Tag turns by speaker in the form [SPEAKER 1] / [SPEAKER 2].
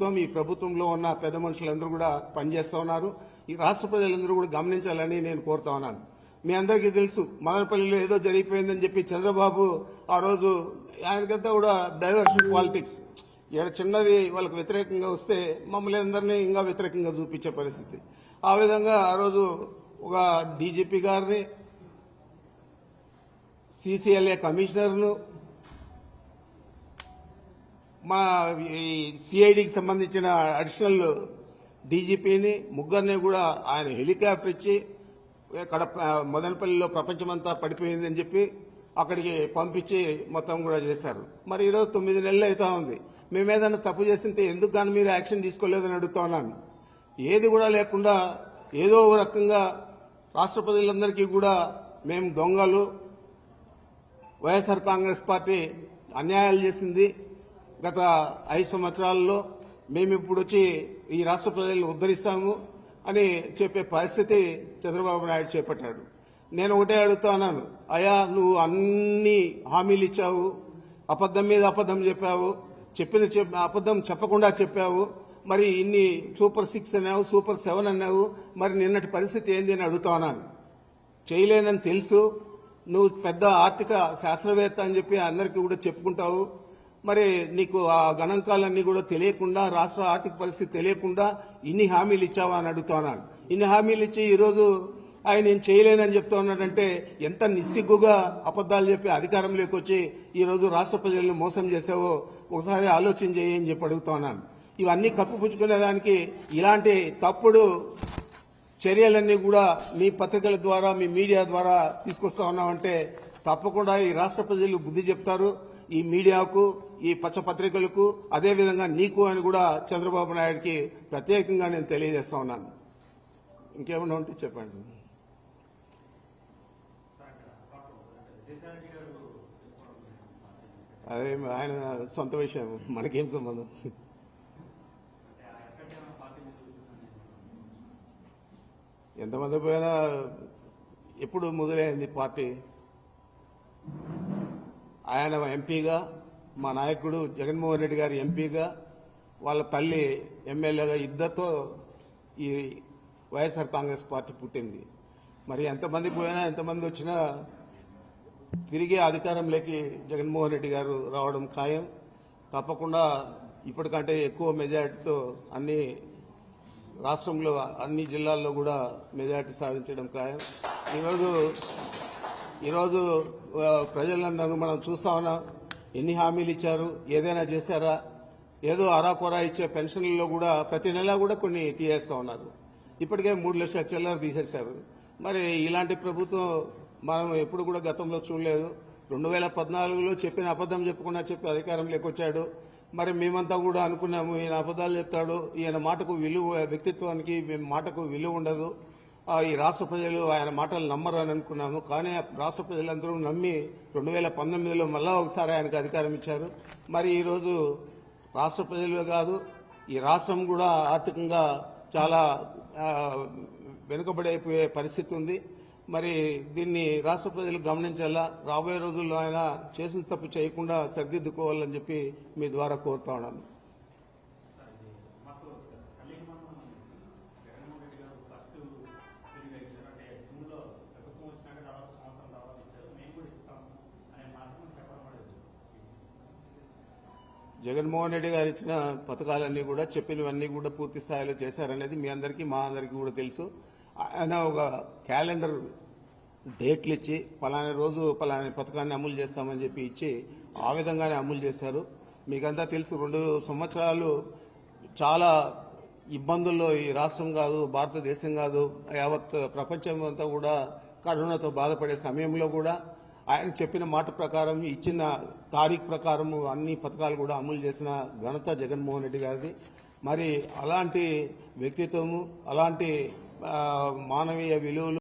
[SPEAKER 1] ప్రభుత్వం ఈ ప్రభుత్వంలో ఉన్న పెద్ద మనుషులందరూ కూడా పనిచేస్తూ ఉన్నారు. ఈ రాష్ట్ర ప్రజలందరూ కూడా గమనించాలని నేను కోరుతా ఉన్నాను. మీ అందరికీ తెలుసు మదనపల్లిలో ఏదో జరిగిపోయిందని చెప్పి చంద్రబాబు ఆ రోజు ఆయనకంతా కూడా డైవర్షన్ పాలిటిక్స్ ఇక్కడ చిన్నది వాళ్ళకి వ్యతిరేకంగా వస్తే మమ్మల్ని అందరినీ ఇంకా వ్యతిరేకంగా చూపించే పరిస్థితి. ఆ విధంగా ఆ రోజు ఒక డీజీపీ గారిని సీసీఎల్ఏ కమిషనర్ను మా ఈ సిఐడికి సంబంధించిన అడిషనల్ డీజీపీని ముగ్గురిని కూడా ఆయన హెలికాప్టర్ ఇచ్చి ఇక్కడ మదనపల్లిలో ప్రపంచమంతా పడిపోయిందని చెప్పి అక్కడికి పంపించి మొత్తం కూడా చేశారు. మరి ఈరోజు తొమ్మిది నెలలు అవుతా ఉంది. మేము ఏదైనా తప్పు చేస్తుంటే ఎందుకు కానీ మీరు యాక్షన్ తీసుకోలేదని అడుగుతున్నాను. ఏది కూడా లేకుండా ఏదో ఒక రకంగా రాష్ట్ర ప్రజలందరికీ కూడా మేము దొంగలు. వైఎస్ఆర్ కాంగ్రెస్ పార్టీ అన్యాయాలు చేసింది. గత ఐదు సంవత్సరాల్లో మేము ఇప్పుడు వచ్చి ఈ రాష్ట్ర ప్రజలను ఉద్ధరిస్తాము అని చెప్పే పరిస్థితి చంద్రబాబు నాయుడు చేపట్టాడు. నేను ఒకటే అడుగుతున్నాను అయా అయ్యా నువ్వు అన్ని హామీలు ఇచ్చావు అబద్ధం మీద అబద్ధం చెప్పావు చెప్పిన చెప్- అబద్ధం చెప్పకుండా చెప్పావు మరి ఇన్ని సూపర్ సిక్స్ అన్నావు సూపర్ సెవెన్ అన్నావు మరి నిన్నటి పరిస్థితి ఏంది అని అడుగుతున్నాను చేయలేనని తెలుసు నువ్వు పెద్ద ఆర్థిక శాస్త్రవేత్త అని చెప్పి అందరికీ కూడా చెప్పుకుంటావు మరి నీకు ఆ గణాంకాలన్నీ కూడా తెలియకుండా రాష్ట్ర ఆర్థిక పరిస్థితి తెలియకుండా ఇన్ని హామీలు ఇచ్చావా అని అడుగుతున్నాను ఇన్ని హామీలు ఇచ్చి ఈరోజు ఆయన నేను చేయలేనని చెప్తా ఉన్నాడంటే ఎంత నిస్సిగ్గుగా అబద్దాలు చెప్పి అధికారంలోకి వచ్చి ఈరోజు రాష్ట్ర ప్రజలను మోసం చేసావో ఒకసారి ఆలోచన చేయి అని చెప్పి అడుగుతున్నాను ఇవన్నీ కప్పుపుచ్చుకునేదానికి ఇలాంటి తప్పుడు చర్యలన్నీ కూడా మీ పత్రికల ద్వారా మీ మీడియా ద్వారా తీసుకొస్తా ఉన్నామంటే తప్పకుండా ఈ రాష్ట్ర ప్రజలు బుద్ధి చెప్తారు. ఈ మీడియాకు ఈ పచ్చపత్రికలకు అదేవిధంగా నీకు అని కూడా చంద్రబాబు నాయుడికి ప్రత్యేకంగా నేను తెలియజేస్తా ఉన్నాను. ఇంకేమైనా ఉంటే చెప్పండి. అదే ఆయన సొంత విషయం మనకేం సంబంధం? ఎంతమంది పోయినా ఎప్పుడు మొదలైంది పార్టీ? ఆయన ఎంపీగా మా నాయకుడు జగన్మోహన్ రెడ్డి గారి ఎంపీగా వాళ్ళ తల్లి ఎమ్మెల్యేగా ఇద్దరితో ఈ వైఎస్ఆర్ కాంగ్రెస్ పార్టీ పుట్టింది. మరి ఎంతమంది పోయినా ఎంతమంది వచ్చినా తిరిగి అధికారంలోకి జగన్మోహన్ రెడ్డి గారు రావడం ఖాయం. తప్పకుండా ఇప్పటికంటే ఎక్కువ మెజారిటీతో అన్ని రాష్ట్రంలో అన్ని జిల్లాల్లో కూడా మెజారిటీ సాధించడం ఖాయం. ఈరోజు ఈరోజు ప్రజలందరూ మనం చూస్తా ఉన్నాం. ఎన్ని హామీలు ఇచ్చారు? ఏదైనా చేశారా? ఏదో అరాకొరా ఇచ్చే పెన్షన్లలో కూడా ప్రతి నెల కూడా కొన్ని తీసేస్తా ఉన్నారు. ఇప్పటికే మూడు లక్షల చిల్లర తీసేశారు. మరి ఇలాంటి ప్రభుత్వం మనం ఎప్పుడు కూడా గతంలో చూడలేదు. రెండు వేల పద్నాలుగులో చెప్పిన అబద్ధం చెప్పకుండా చెప్పి అధికారం లేకొచ్చాడు. మరి మేమంతా కూడా అనుకున్నాము ఈయన అబద్ధాలు చెప్తాడు. ఈయన మాటకు విలువ వ్యక్తిత్వానికి మేము మాటకు విలువ ఉండదు. ఈ రాష్ట్ర ప్రజలు ఆయన మాటలు నమ్మరు అని అనుకున్నాము. కానీ రాష్ట్ర ప్రజలందరూ నమ్మి రెండు వేల పంతొమ్మిదిలో మళ్ళా ఒకసారి ఆయనకు అధికారం ఇచ్చారు. మరి ఈరోజు రాష్ట్ర ప్రజలు కాదు ఈ రాష్ట్రం కూడా ఆర్థికంగా చాలా వెనుకబడైపోయే పరిస్థితి ఉంది. మరి దీన్ని రాష్ట్ర ప్రజలు గమనించాలా? రాబోయే రోజుల్లో ఆయన చేసిన తప్పు చేయకుండా సరిదిద్దుకోవాలని చెప్పి మీ ద్వారా కోరుతా ఉన్నాను. జగన్మోహన్ రెడ్డి గారు ఇచ్చిన పథకాలన్నీ కూడా చెప్పినవన్నీ కూడా పూర్తి స్థాయిలో చేశారనేది మీ అందరికీ మా అందరికీ కూడా తెలుసు. ఆయన ఒక క్యాలెండర్ డేట్లు ఇచ్చి పలానా రోజు పలానా పథకాన్ని అమలు చేస్తామని చెప్పి ఇచ్చి ఆ విధంగానే అమలు చేశారు. మీకంతా తెలుసు రెండు సంవత్సరాలు చాలా ఇబ్బందుల్లో ఈ రాష్ట్రం కాదు భారతదేశం కాదు యావత్ ప్రపంచం అంతా కూడా కరోనాతో బాధపడే సమయంలో కూడా ఆయన చెప్పిన మాట ప్రకారం ఇచ్చిన తారీఖు ప్రకారం అన్ని పథకాలు కూడా అమలు చేసిన ఘనత జగన్మోహన్ రెడ్డి గారిది. మరి అలాంటి వ్యక్తిత్వము అలాంటి మానవీయ విలువలు